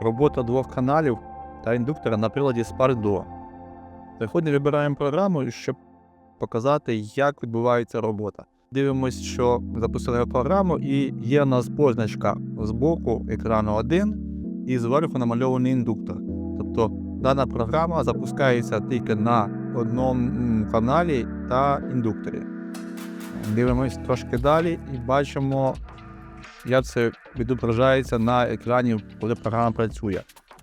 робота двох каналів та індуктора на приладі SparkDuo. Сьогодні вибираємо програму, щоб показати, як відбувається робота. Дивимось, що запустили програму, і є у нас позначка з боку екрану 1 і зверху намальований індуктор. Тобто дана програма запускається тільки на одному каналі та індукторі. Дивимось трошки далі і бачимо, як це відображається на екрані, коли програма працює.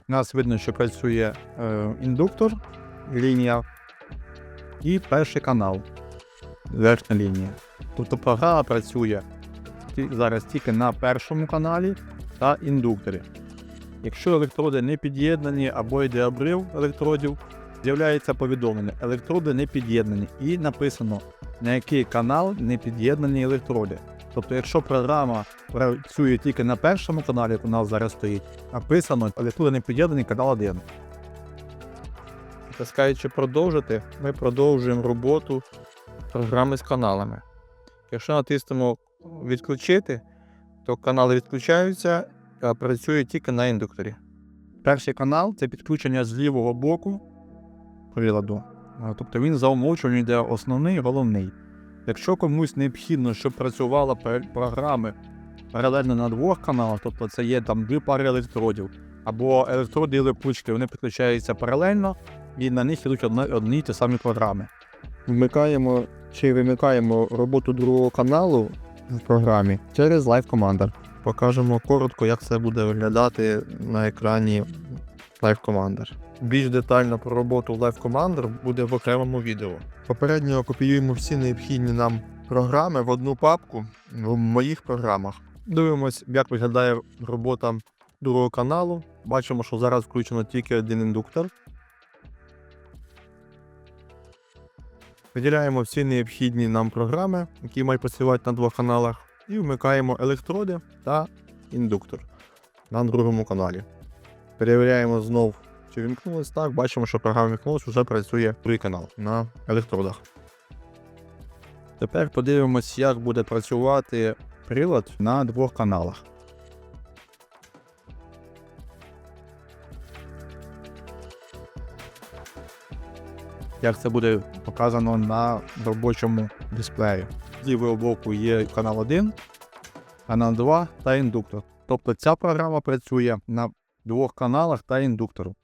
У нас видно, що працює е, індуктор, лінія і перший канал, верхня лінія. Тобто програма працює зараз тільки на першому каналі та індукторі. Якщо електроди не під'єднані або йде обрив електродів, з'являється повідомлення електроди не під'єднані і написано на який канал не під'єднані електроди. Тобто, якщо програма працює тільки на першому каналі, як у нас зараз стоїть, написано електроди не під'єднані канал 1. Натискаючи продовжити, ми продовжуємо роботу програми з каналами. Якщо натиснемо відключити, то канали відключаються, а працює тільки на індукторі. Перший канал це підключення з лівого боку приладу. Тобто він за умовчуванням йде основний і головний. Якщо комусь необхідно, щоб працювала програми паралельно на двох каналах, тобто це є там дві пари електродів, або електроди і липучки, вони підключаються паралельно, і на них йдуть одна- одні й ті самі програми. Вмикаємо чи вимикаємо роботу другого каналу в програмі через Live Commander. Покажемо коротко, як це буде виглядати на екрані Live Commander. Більш детально про роботу Live Commander буде в окремому відео. Попередньо копіюємо всі необхідні нам програми в одну папку в моїх програмах. Дивимось, як виглядає робота другого каналу. Бачимо, що зараз включено тільки один індуктор. Виділяємо всі необхідні нам програми, які мають працювати на двох каналах, і вмикаємо електроди та індуктор на другому каналі. Перевіряємо знов, чи вімкнулось так. Бачимо, що програма вімкнулась, вже працює другий канал на електродах. Тепер подивимось, як буде працювати прилад на двох каналах. Як це буде показано на робочому дисплеї. З лівого боку є канал 1, канал 2 та індуктор. Тобто ця програма працює на двох каналах та індуктору.